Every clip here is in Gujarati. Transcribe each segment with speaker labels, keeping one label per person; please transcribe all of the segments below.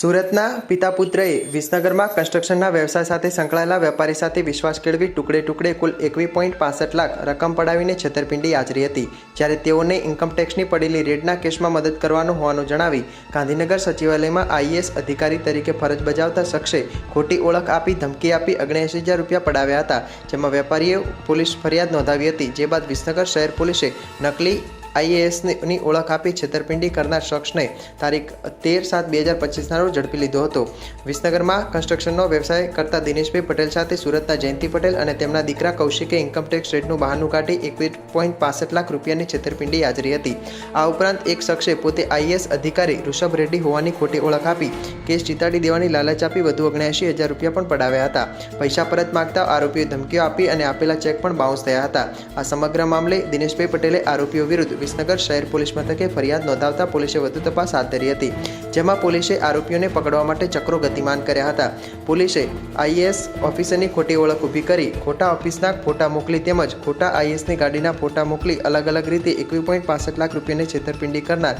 Speaker 1: સુરતના પિતા પુત્રએ વિસનગરમાં કન્સ્ટ્રક્શનના વ્યવસાય સાથે સંકળાયેલા વેપારી સાથે વિશ્વાસ કેળવી ટુકડે ટુકડે કુલ એકવીસ પોઈન્ટ પાસઠ લાખ રકમ પડાવીને છેતરપિંડી આચરી હતી, જ્યારે તેઓને ઇન્કમટેક્સની પડેલી રેડના કેસમાં મદદ કરવાનું હોવાનું જણાવી ગાંધીનગર સચિવાલયમાં આઈએએસ અધિકારી તરીકે ફરજ બજાવતા શખ્સે ખોટી ઓળખ આપી ધમકી આપી ઓગણએંસી હજાર રૂપિયા પડાવ્યા હતા, જેમાં વેપારીએ પોલીસ ફરિયાદ નોંધાવી હતી, જે બાદ વિસનગર શહેર પોલીસે નકલી આઈએએસની ઓળખ આપી છેતરપિંડી કરનાર શખ્સને તારીખ તેર સાત બે હજાર પચીસના રોજ ઝડપી લીધો હતો. વિસનગરમાં કન્સ્ટ્રક્શનનો વ્યવસાય કરતા દિનેશભાઈ પટેલ સાથે સુરતના જયંતિ પટેલ અને તેમના દીકરા કૌશિકે ઇન્કમટેક્સ રેટનું બહાનું કાઢી એકવીસ પોઈન્ટ પાસઠ લાખ રૂપિયાની છેતરપિંડી હાજરી હતી. આ ઉપરાંત એક શખ્સે પોતે આઈએએસ અધિકારી ઋષભ રેડ્ડી હોવાની ખોટી ઓળખ આપી, કેસ જીતાડી દેવાની લાલચ આપી વધુ ઓગણ્યાસી હજાર રૂપિયા પણ પડાવ્યા હતા. પૈસા પરત માગતા આરોપીએ ધમકીઓ આપી અને આપેલા ચેક પણ બાઉન્સ થયા હતા. આ સમગ્ર મામલે દિનેશભાઈ પટેલે આરોપીઓ વિરુદ્ધ વિસનગર શહેર પોલીસ મથકે ફરિયાદ નોંધાવતા પોલીસે વધુ તપાસ હાથ ધરી હતી, જેમાં પોલીસે આરોપીઓને પકડવા માટે ચક્રો ગતિમાન કર્યા હતા. પોલીસે આઈએએસ ઓફિસરની ખોટી ઓળખ ઊભી કરી, ખોટા ઓફિસના ફોટા મોકલી તેમજ ખોટા આઈએસની ગાડીના ફોટા મોકલી અલગ અલગ રીતે એકવીસ પોઈન્ટ પાસઠ લાખ રૂપિયાની છેતરપિંડી કરનાર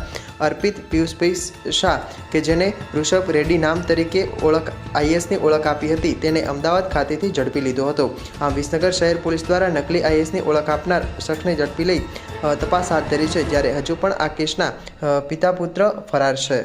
Speaker 1: અર્પિત પિયુષભાઈ શાહ, કે જેને ઋષભ રેડ્ડી નામ તરીકે ઓળખ આઈએસની ઓળખ આપી હતી, તેને અમદાવાદ ખાતેથી ઝડપી લીધો હતો. આમ વિસનગર શહેર પોલીસ દ્વારા નકલી આઈએસની ઓળખ આપનાર શખ્સને ઝડપી લઈ તપાસ હાથ ધરી છે જ્યારે હજુ પણ આ કેસના પિતા પુત્ર ફરાર છે.